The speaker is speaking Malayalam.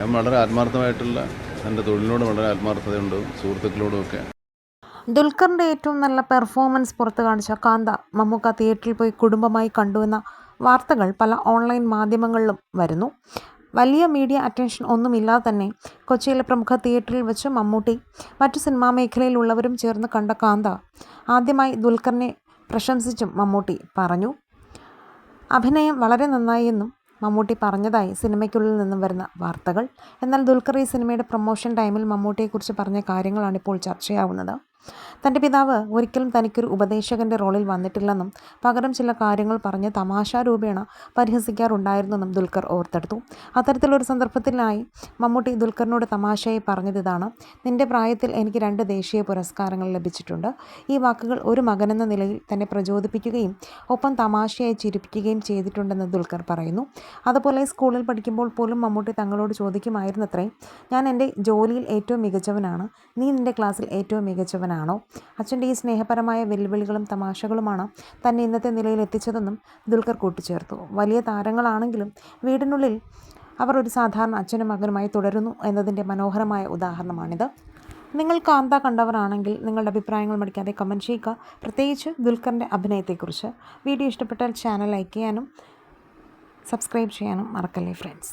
ഞാൻ വളരെ ആത്മാർത്ഥമായിട്ടുള്ള എന്റെ തൊഴിലിനോട് വളരെ ആത്മാർത്ഥതയുണ്ട് സുഹൃത്തുക്കളോടുമൊക്കെ ദുൽഖറിന്റെ ഏറ്റവും നല്ല പെർഫോമൻസ് പുറത്തു കാണിച്ച കാന്ത മമ്മൂക്ക തിയേറ്ററിൽ പോയി കുടുംബമായി കണ്ടുവെന്ന വാർത്തകൾ പല ഓൺലൈൻ മാധ്യമങ്ങളിലും വരുന്നു. വലിയ മീഡിയ അറ്റൻഷൻ ഒന്നുമില്ലാതെ തന്നെ കൊച്ചിയിലെ പ്രമുഖ തിയേറ്ററിൽ വെച്ച് മമ്മൂട്ടി മറ്റു സിനിമാ മേഖലയിലുള്ളവരും ചേർന്ന് കണ്ട കാന്ത ആദ്യമായി ദുൽഖറിനെ പ്രശംസിച്ചും മമ്മൂട്ടി പറഞ്ഞു. അഭിനയം വളരെ നന്നായി എന്നും മമ്മൂട്ടി പറഞ്ഞതായി സിനിമയ്ക്കുള്ളിൽ നിന്നും വരുന്ന വാർത്തകൾ. എന്നാൽ ദുൽഖർ ഈ സിനിമയുടെ പ്രൊമോഷൻ ടൈമിൽ മമ്മൂട്ടിയെക്കുറിച്ച് പറഞ്ഞ കാര്യങ്ങളാണ് ഇപ്പോൾ ചർച്ചയാവുന്നത്. തന്റെ പിതാവ് ഒരിക്കലും തനിക്കൊരു ഉപദേശകന്റെ റോളിൽ വന്നിട്ടില്ലെന്നും പകരം ചില കാര്യങ്ങൾ പറഞ്ഞ് തമാശാരൂപേണ പരിഹസിക്കാറുണ്ടായിരുന്നെന്നും ദുൽഖർ ഓർത്തെടുത്തു. അത്തരത്തിലൊരു സന്ദർഭത്തിലായി മമ്മൂട്ടി ദുൽഖറിനോട് തമാശയായി പറഞ്ഞത് ഇതാണ്. നിന്റെ പ്രായത്തിൽ എനിക്ക് രണ്ട് ദേശീയ പുരസ്കാരങ്ങൾ ലഭിച്ചിട്ടുണ്ട്. ഈ വാക്കുകൾ ഒരു മകനെന്ന നിലയിൽ തന്നെ പ്രചോദിപ്പിക്കുകയും ഒപ്പം തമാശയായി ചിരിപ്പിക്കുകയും ചെയ്തിട്ടുണ്ടെന്ന് ദുൽഖർ പറയുന്നു. അതുപോലെ സ്കൂളിൽ പഠിക്കുമ്പോൾ പോലും മമ്മൂട്ടി തങ്ങളോട് ചോദിക്കുമായിരുന്നത്രേ ഞാൻ എന്റെ ജോലിയിൽ ഏറ്റവും മികച്ചവനാണ്. നീ നിന്റെ ക്ലാസ്സിൽ ഏറ്റവും മികച്ചവനാണോ? അച്ഛന്റെ ഈ സ്നേഹപരമായ വെല്ലുവിളികളും തമാശകളുമാണ് തന്നെ ഇന്നത്തെ നിലയിൽ എത്തിച്ചതെന്നും ദുൽഖർ കൂട്ടിച്ചേർത്തു. വലിയ താരങ്ങളാണെങ്കിലും വീടിനുള്ളിൽ അവർ ഒരു സാധാരണ അച്ഛനും മകനുമായി തുടരുന്നു എന്നതിന്റെ മനോഹരമായ ഉദാഹരണമാണിത്. നിങ്ങൾ കാന്ത കണ്ടവരാണെങ്കിൽ നിങ്ങളുടെ അഭിപ്രായങ്ങൾ മടിക്കാതെ കമന്റ് ചെയ്യുക. പ്രത്യേകിച്ച് ദുൽഖറിന്റെ അഭിനയത്തെക്കുറിച്ച്. വീഡിയോ ഇഷ്ടപ്പെട്ടാൽ ചാനൽ ലൈക്ക് ചെയ്യാനും സബ്സ്ക്രൈബ് ചെയ്യാനും മറക്കല്ലേ ഫ്രണ്ട്സ്